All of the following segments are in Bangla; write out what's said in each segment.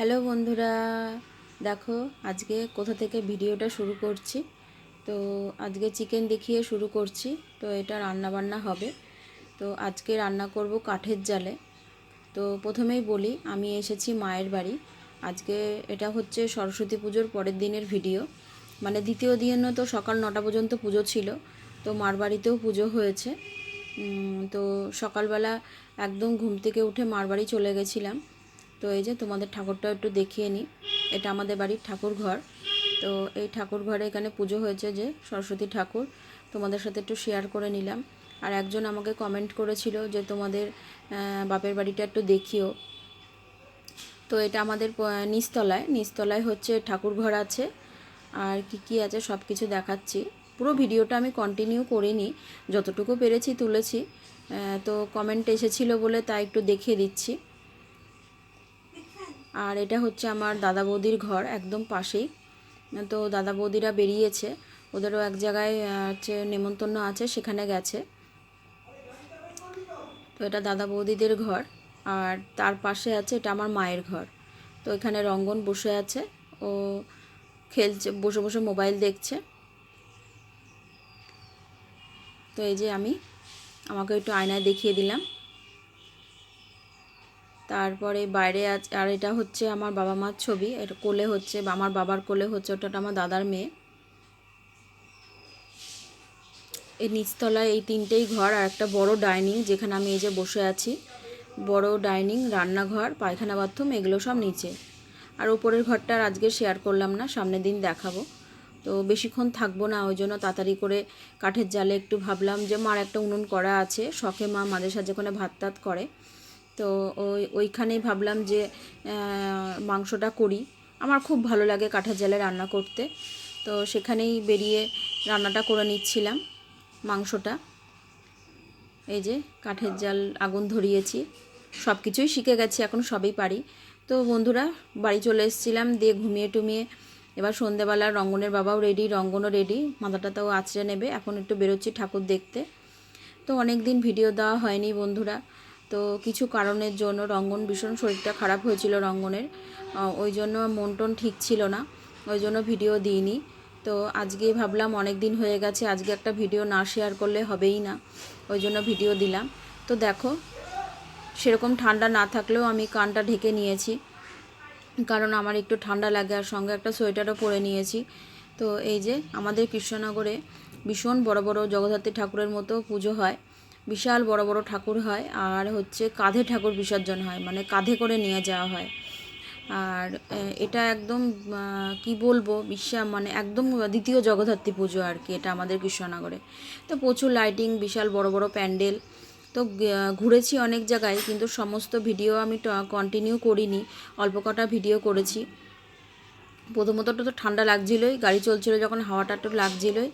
হ্যালো বন্ধুরা, দেখো আজকে কোথা থেকে ভিডিওটা শুরু করছি। তো আজকে চিকেন দেখিয়ে শুরু করছি, তো এটা রান্না বান্না হবে। তো আজকে রান্না করব কাঠের জালে। তো প্রথমেই বলি, আমি এসেছি মায়ের বাড়ি। আজকে এটা হচ্ছে সরস্বতী পুজোর পরের দিনের ভিডিও। মানে দ্বিতীয় দিনও তো সকাল নটা পর্যন্ত পুজো ছিল, তো মার বাড়িতেও পুজো হয়েছে। তো সকালবেলা একদম ঘুম থেকে উঠে মার বাড়ি চলে গেছিলাম। তো এই যে তোমাদের ঠাকুরটা একটু দেখিয়ে নিই। এটা আমাদের বাড়ির ঠাকুর ঘর। তো এই ঠাকুর ঘরে এখানে পুজো হয়েছে যে সরস্বতী ঠাকুর। তোমাদের সাথে একটু শেয়ার করে নিলাম। আর একজন আমাকে কমেন্ট করেছিল যে তোমাদের বাপের বাড়িটা একটু দেখিও। তো এটা আমাদের নিচতলায়। নিচতলায় হচ্ছে ঠাকুর ঘর আছে। আর কি কি আছে সব কিছু দেখাচ্ছি। পুরো ভিডিওটা আমি কন্টিনিউ করিনি। যতটুকু পেরেছি তুলেছি। তো কমেন্ট এসেছিল বলে তাই একটু দেখিয়ে দিচ্ছি। আর এটা হচ্ছে আমার দাদা বৌদির ঘর একদম পাশেই। তো দাদা বৌদিরা বেরিয়েছে। ওদেরও এক জায়গায় হচ্ছে নেমন্তন্ন আছে, সেখানে গেছে। তো এটা দাদা বৌদিদের ঘর। আর তার পাশে আছে, এটা আমার মায়ের ঘর। তো এখানে রঙ্গন বসে আছে। ও খেলছে, বসে বসে মোবাইল দেখছে। তো এই যে আমি, আমাকে একটু আয়নায় দেখিয়ে দিলাম। তারপরে বাইরে আছে আর এটা হচ্ছে আমার বাবা মার ছবি, এটা কোলে হচ্ছে আমার বাবার কোলে হচ্ছে, ওটা আমার দাদার মেয়ে। এই নিচতলায় এই তিনটেই ঘর, আর একটা বড় ডাইনিং, যেখানে আমি এই যে বসে আছি। বড় ডাইনিং, রান্নাঘর, পায়খানা বাথরুম, এগুলো সব নিচে। আর উপরের ঘরটা আর আজকে শেয়ার করলাম না, সামনের দিন দেখাবো। তো বেশিক্ষণ থাকব না, ওই জন্য তাড়াতাড়ি করে কাঠের জালে একটু ভাবলাম যে, মার একটা উনুন করা আছে। শখে মা মাঝে সাঝে ওখানে ভাত করে। তো ওই, ওইখানেই ভাবলাম যে মাংসটা করি। আমার খুব ভালো লাগে কাঠের জালে রান্না করতে। তো সেখানেই বেরিয়ে রান্নাটা করে নিচ্ছিলাম মাংসটা। এই যে কাঠের জাল আগুন ধরিয়েছি। সব কিছুই শিখে গেছি, এখন সবই পারি। তো বন্ধুরা, বাড়ি চলে এসেছিলাম দিয়ে ঘুমিয়ে টুমিয়ে এবার সন্ধেবেলা রঙ্গনের বাবাও রেডি রঙ্গনও রেডি মাথাটা মাথাটাতেও আছড়ে নেবে। এখন একটু বেরোচ্ছি ঠাকুর দেখতে। তো অনেক দিন ভিডিও দেওয়া হয়নি বন্ধুরা। তো কিছু কারণের জন্য রঙ্গন ভীষণ শরীরটা খারাপ হয়েছিল রঙ্গনের। ওই জন্য মন টন ঠিক ছিল না। ওই জন্য ভিডিও দিইনি। তো আজকে ভাবলাম অনেক দিন হয়ে গেছে, আজকে একটা ভিডিও না শেয়ার করলে হবেই না। ওই জন্য ভিডিও দিলাম। তো দেখো, সেরকম ঠান্ডা না থাকলেও আমি কানটা ঢেকে নিয়েছি। কারণ আমার একটু ঠান্ডা লাগে আর সঙ্গে একটা সোয়েটারও পরে নিয়েছি। তো এই যে আমাদের কৃষ্ণনগরে ভীষণ বড় বড় জগদ্ধাত্রী ঠাকুরের মতো পুজো হয়। বিশাল বড় বড় ঠাকুর হয় আর হচ্ছে কাঁধে ঠাকুর বিসর্জন হয় মানে কাঁধে করে নিয়ে যাওয়া হয়। আর এটা একদম কি বলব, বিশ্বা মানে একদম দ্বিতীয় জগদ্ধাত্রী পুজো আর কি এটা আমাদের কৃষ্ণনগরে। তো প্রচুর লাইটিং বিশাল বড় বড় প্যান্ডেল। তো ঘুরেছি অনেক জায়গায়, কিন্তু সমস্ত ভিডিও আমি কন্টিনিউ করিনি, অল্প কটা ভিডিও করেছি। প্রথমত তো ঠান্ডা লাগছিলই, গাড়ি চলছিল যখন হাওয়াটা একটু লাগছিলই।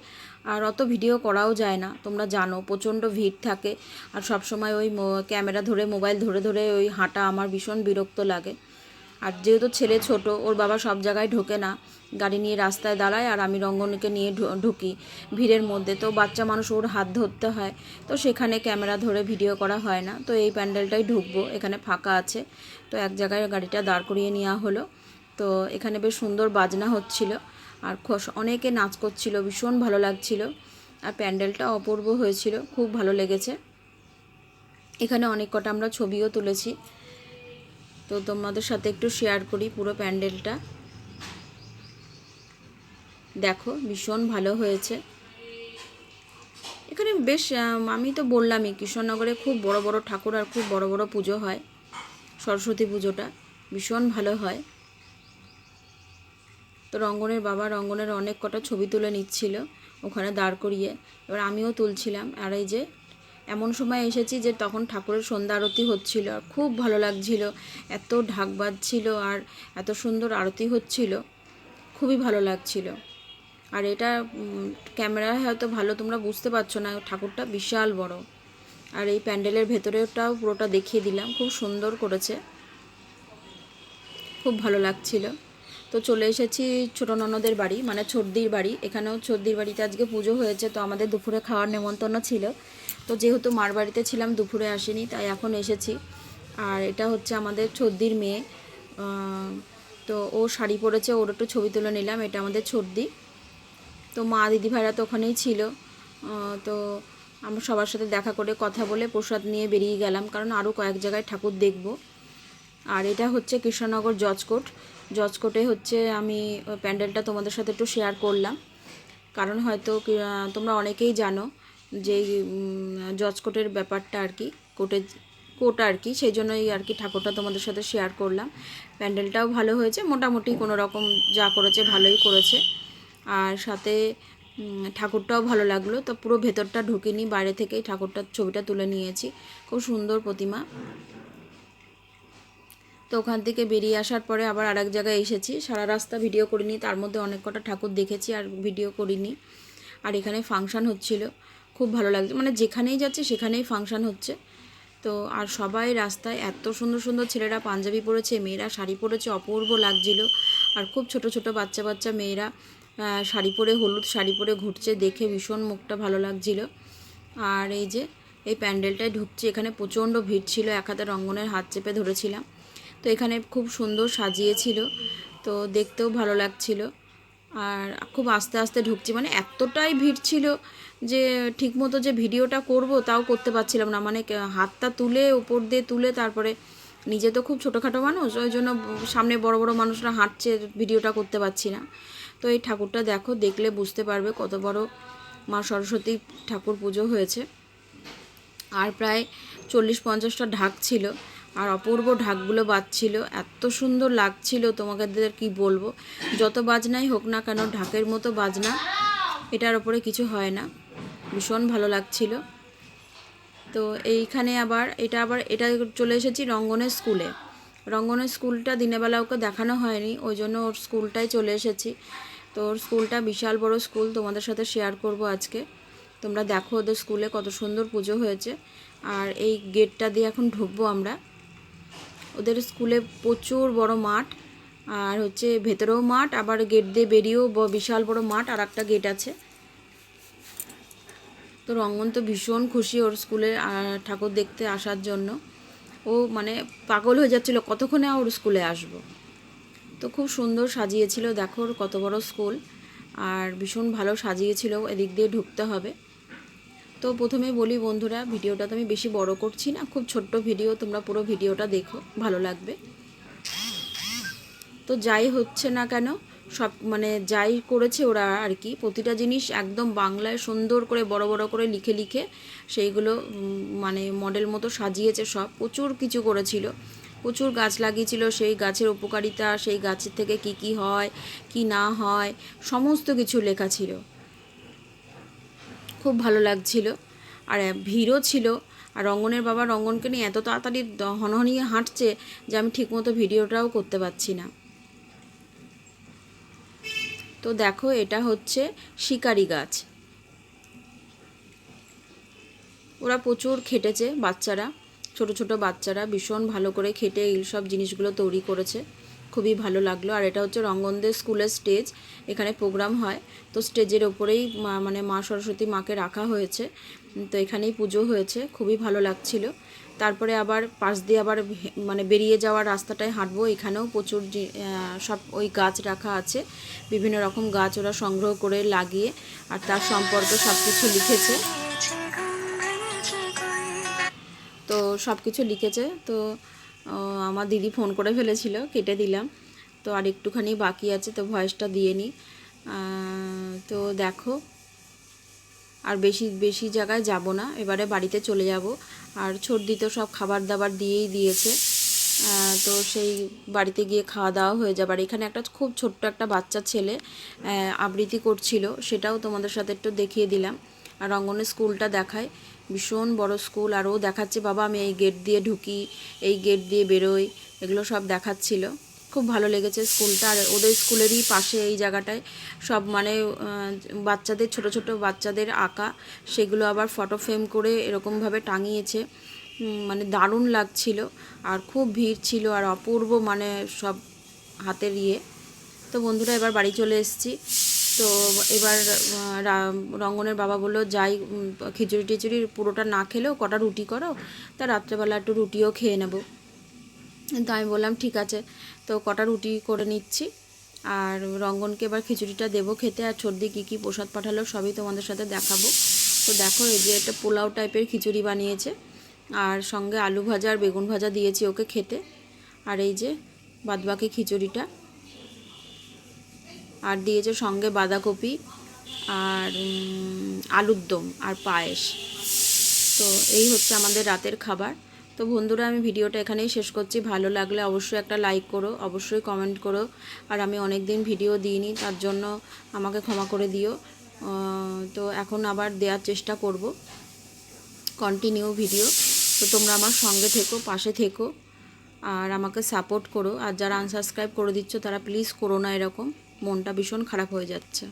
আর অত ভিডিও করাও যায় না। তোমরা জানো, প্রচণ্ড ভিড় থাকে। আর সব সময় ওই ক্যামেরা ধরে, মোবাইল ধরে ধরে ওই হাঁটা আমার ভীষণ বিরক্ত লাগে। আর যেহেতু ছেলে ছোট, ওর বাবা সব জায়গায় ঢোকে না। গাড়ি নিয়ে রাস্তায় দাঁড়ায় আর আমি রঙ্গনকে নিয়ে ঢুকি ভিড়ের মধ্যে। তো বাচ্চা মানুষ ওর হাত ধরতে হয়। তো সেখানে ক্যামেরা ধরে ভিডিও করা হয় না। তো এই প্যান্ডেলটাই ঢুকবো, এখানে ফাঁকা আছে। তো এক জায়গায় গাড়িটা দাঁড় করিয়ে নেওয়া হলো। তো এখানে বেশ সুন্দর বাজনা হচ্ছিল। আর অনেকে নাচ করছিল, ভীষণ ভালো লাগছিল। আর প্যান্ডেলটা অপূর্ব হয়েছিল, খুব ভালো লেগেছে। এখানে অনেক কটা আমরা ছবিও তুলেছি। তো তোমাদের সাথে একটু শেয়ার করি পুরো প্যান্ডেলটা। দেখো, ভীষণ ভালো হয়েছে। এখানে বেশ আমি তো বললামই, কৃষ্ণনগরে খুব বড় বড় ঠাকুর আর খুব বড় বড় পুজো হয়। সরস্বতী পুজোটা ভীষণ ভালো হয়। তো রঙ্গনের বাবা রঙ্গনের অনেক কটা ছবি তুলে নিচ্ছিল ওখানে দাঁড় করিয়ে। এবার আমিও তুলছিলাম। আর এই যে এমন সময় এসেছি যে তখন ঠাকুরের সন্ধ্যা আরতি হচ্ছিল। আর খুব ভালো লাগছিল। এত ঢাক বাজছিল আর এত সুন্দর আরতি হচ্ছিল। খুবই ভালো লাগছিল। আর এটা ক্যামেরায় হয়তো ভালো তোমরা বুঝতে পারছ না, ঠাকুরটা বিশাল বড়। আর এই প্যান্ডেলের ভেতরেটাও পুরোটা দেখিয়ে দিলাম। খুব সুন্দর করেছে। খুব ভালো লাগছিল। তো চলে এসেছি ছোটো ননদের বাড়ি মানে ছর্দির বাড়ি। এখানেও ছর্দির বাড়িতে আজকে পুজো হয়েছে, তো আমাদের দুপুরে খাওয়ার নেমন্তন্ন ছিল। তো যেহেতু মার বাড়িতে ছিলাম, দুপুরে আসিনি, তাই এখন এসেছি। আর এটা হচ্ছে আমাদের ছর্দির মেয়ে। তো ও শাড়ি পরেছে, ওর একটু ছবি তুলে নিলাম, এটা আমাদের ছর্দি তো মা দিদি ভাইরা তো ওখানেই ছিল। তো আমরা সবার সাথে দেখা করে কথা বলে প্রসাদ নিয়ে বেরিয়ে গেলাম, কারণ আরও কয়েক জায়গায় ঠাকুর দেখব। আর এটা হচ্ছে কৃষ্ণনগর জজকোট। জজকোটে হচ্ছে আমি প্যান্ডেলটা তোমাদের সাথে একটু শেয়ার করলাম। কারণ হয়তো তোমরা অনেকেই জানো যে জজকোটের ব্যাপারটা আর কি কোর্টে কোর্ট আর কি, সেই জন্যই আর কি ঠাকুরটা তোমাদের সাথে শেয়ার করলাম। প্যান্ডেলটাও ভালো হয়েছে, মোটামুটি কোনো রকম যা করেছে ভালোই করেছে। আর সাথে ঠাকুরটাও ভালো লাগল, তো পুরো ভেতরটা ঢুকিনি, বাইরে থেকেই ঠাকুরটার ছবিটা তুলে নিয়েছি। খুব সুন্দর প্রতিমা। তো ওখান থেকে বেরিয়ে আসার পরে আবার আরেক জায়গায় এসেছি। সারা রাস্তা ভিডিও করিনি, তার মধ্যে অনেক কটা ঠাকুর দেখেছি আর ভিডিও করিনি। আর এখানে ফাংশান হচ্ছিল, খুব ভালো লাগছে। মানে যেখানেই যাচ্ছে সেখানেই ফাংশান হচ্ছে। তো আর সবাই রাস্তায় এত সুন্দর সুন্দর ছেলেরা, পাঞ্জাবি পরেছে, মেয়েরা শাড়ি পরেছে, অপূর্ব লাগছিল। আর খুব ছোট ছোট বাচ্চা বাচ্চা মেয়েরা শাড়ি পরে, হলুদ শাড়ি পরে ঘুরছে দেখে ভীষণ মুখটা ভালো লাগছিল। আর এই যে, এই প্যান্ডেলটায় ঢুকছি, এখানে প্রচণ্ড ভিড় ছিল, এক হাতে রঙ্গনের হাত চেপে ধরেছিলাম। তো এখানে খুব সুন্দর সাজিয়েছিল। তো দেখতেও ভালো লাগছিল। আর খুব আস্তে আস্তে ঢুকছি। মানে এতটাই ভিড় ছিল যে ঠিকমতো যে ভিডিওটা করব তাও করতে পারছিলাম না। মানে হাতটা তুলে, উপর দিয়ে তুলে, তারপরে নিজে তো খুব ছোটোখাটো মানুষ, ওই জন্য সামনে বড় বড় মানুষরা হাঁটছে, ভিডিওটা করতে পারছি না। তো এই ঠাকুরটা দেখো, দেখলে বুঝতে পারবে কত বড় মা সরস্বতী ঠাকুর পুজো হয়েছে। আর প্রায় চল্লিশ পঞ্চাশটা ঢাক ছিল। অপূর্ব ঢাকগুলো বাজছিল। এত সুন্দর লাগছিল তোমাদের কি বলব? যত বাজনাই হোক না কেন, ঢাকের মতো বাজনা, এটার ওপরে কিছু হয় না। ভীষণ ভালো লাগছিল। তো এইখানে আবার, এটা আবার, এটা চলে এসেছি রঙ্গনের স্কুলে। রঙ্গনের স্কুলটা দিনের বেলা ওকে দেখানো হয়নি, ওই জন্য ওর স্কুলটাই চলে এসেছি। তো ওর স্কুলটা বিশাল বড় স্কুল, তোমাদের সাথে শেয়ার করব আজকে। তোমরা দেখো ওদের স্কুলে কত সুন্দর পুজো হয়েছে। আর এই গেটটা দিয়ে এখন ঢুকবো আমরা। ওদের স্কুলে প্রচুর বড় মাঠ, আর হচ্ছে ভেতরেও মাঠ, আবার গেট দিয়ে বেরিয়েও বিশাল বড় মাঠ, আর একটা গেট আছে। তো রঙ্গন তো ভীষণ খুশি ওর স্কুলে ঠাকুর দেখতে আসার জন্য। ও মানে পাগল হয়ে যাচ্ছিল, কতক্ষণে ওর স্কুলে আসব? তো খুব সুন্দর সাজিয়েছিল, দেখো ওর কত বড় স্কুল, আর ভীষণ ভালো সাজিয়েছিল, এদিক দিয়ে ঢুকতে হবে। তো প্রথমে বলি বন্ধুরা, ভিডিওটা তো আমি বেশি বড় করছি না, খুব ছোট্ট ভিডিও, তোমরা পুরো ভিডিওটা দেখো, ভালো লাগবে। তো যাই হচ্ছে না কেন, সব মানে যাই করেছে ওরা আর কি, প্রতিটা জিনিস একদম বাংলায় সুন্দর করে, বড় বড় করে লিখে লিখে সেইগুলো মানে মডেল মতো সাজিয়েছে সব, প্রচুর কিছু করেছিল। প্রচুর গাছ লাগিয়েছিল, সেই গাছের উপকারিতা, সেই গাছের থেকে কি কি হয়, কি না হয়, সমস্ত কিছু লেখা ছিল। খুব ভালো লাগছিল। আর ভিড়ও ছিল। আর রঙ্গনের বাবা রঙ্গনকে নিয়ে এত তাড়াতাড়ি হনহনিয়ে হাঁটছে যে আমি ঠিকমতো ভিডিওটাও করতে পারছি না। তো দেখো, এটা হচ্ছে শিকারি গাছ। ওরা প্রচুর খেটেছে বাচ্চারা। ছোট ছোট বাচ্চারা ভীষণ ভালো করে খেটে এই সব জিনিসগুলো তৈরি করেছে। খুবই ভালো লাগল। আর এটা হচ্ছে রঙ্গনদের স্কুলের স্টেজ। এখানে প্রোগ্রাম হয়। তো স্টেজের ওপরেই মানে মা সরস্বতী মাকে রাখা হয়েছে। তো এখানেই পুজো হয়েছে। খুবই ভালো লাগছিল। তারপরে আবার পাশ দিয়ে আবার মানে বেরিয়ে যাওয়ার রাস্তাটায় হাঁটবো। এখানেও প্রচুর সব ওই গাছ রাখা আছে। বিভিন্ন রকম গাছ ওরা সংগ্রহ করে লাগিয়ে আর তার সম্পর্কে সব কিছু লিখেছে। তো সব কিছু লিখেছে। তো আমার দিদি ফোন করে ফেলেছিল, কেটে দিলাম। তো আর একটুখানি বাকি আছে, তো ভয়েসটা দিয়ে নিই তো দেখো, আর বেশি বেশি জায়গায় যাব না, এবারে বাড়িতে চলে যাব। আর সর্দি তো সব খাবার দাবার দিয়েই দিয়েছে। তো সেই বাড়িতে গিয়ে খাওয়া দাওয়া হয়ে যাবে। আর এখানে একটা খুব ছোট্ট একটা বাচ্চা ছেলে আবৃত্তি করছিল, সেটাও তোমাদের সাথে একটু দেখিয়ে দিলাম। আর রঙ্গনের স্কুলটা দেখায়। ভীষণ বড় স্কুল, আর ও দেখাচ্ছে, বাবা, আমি এই গেট দিয়ে ঢুকি, এই গেট দিয়ে বেরোই। এগুলো সব দেখাচ্ছিল। খুব ভালো লেগেছে স্কুলটা, আর ওদের স্কুলেরই পাশে এই জায়গাটায় সব মানে বাচ্চাদের, ছোট ছোট বাচ্চাদের আঁকা, সেগুলো আবার ফটো ফ্রেম করে এরকমভাবে টাঙিয়েছে। মানে দারুণ লাগছিল, আর খুব ভিড় ছিল, আর অপূর্ব মানে সব হাতের ইয়ে। তো বন্ধুরা, এবার বাড়ি চলে এসেছি। তো এবার রঙ্গনের বাবা বলল, যাই খিচুড়ি টিচুড়ি পুরোটা না খেলেও কটা রুটি করো, তা রাত্রেবেলা একটু রুটিও খেয়ে নেব। তো আমি বললাম, ঠিক আছে। তো কটা রুটি করে নিচ্ছি, আর রঙ্গনকে এবার খিচুড়িটা দেবো খেতে, আর সর্দি কী কী প্রসাদ পাঠালো সবই তোমাদের সাথে দেখাবো। তো দেখো, এই যে একটা পোলাও টাইপের খিচুড়ি বানিয়েছে, আর সঙ্গে আলু ভাজা আর বেগুন ভাজা দিয়েছি ওকে খেতে। আর এই যে বাদবাকি খিচুড়িটা আর দিয়েছে সঙ্গে বাঁধাকপি আর আলুর দম আর পায়েস। তো এই হচ্ছে আমাদের রাতের খাবার। তো বন্ধুরা, আমি ভিডিওটা এখানেই শেষ করছি। ভালো লাগলে অবশ্যই একটা লাইক করো, অবশ্যই কমেন্ট করো। আর আমি অনেক দিন ভিডিও দিইনি, তার জন্য আমাকে ক্ষমা করে দিও। তো এখন আবার দেওয়ার চেষ্টা করব। কন্টিনিউ ভিডিও তো তোমরা আমার সঙ্গে থেকো, পাশে থেকো। আর আমাকে সাপোর্ট করো। আর যারা আনসাবস্ক্রাইব করে দিচ্ছ, তারা প্লিজ করো না এরকম। মনটা ভীষণ খারাপ হয়ে যাচ্ছে।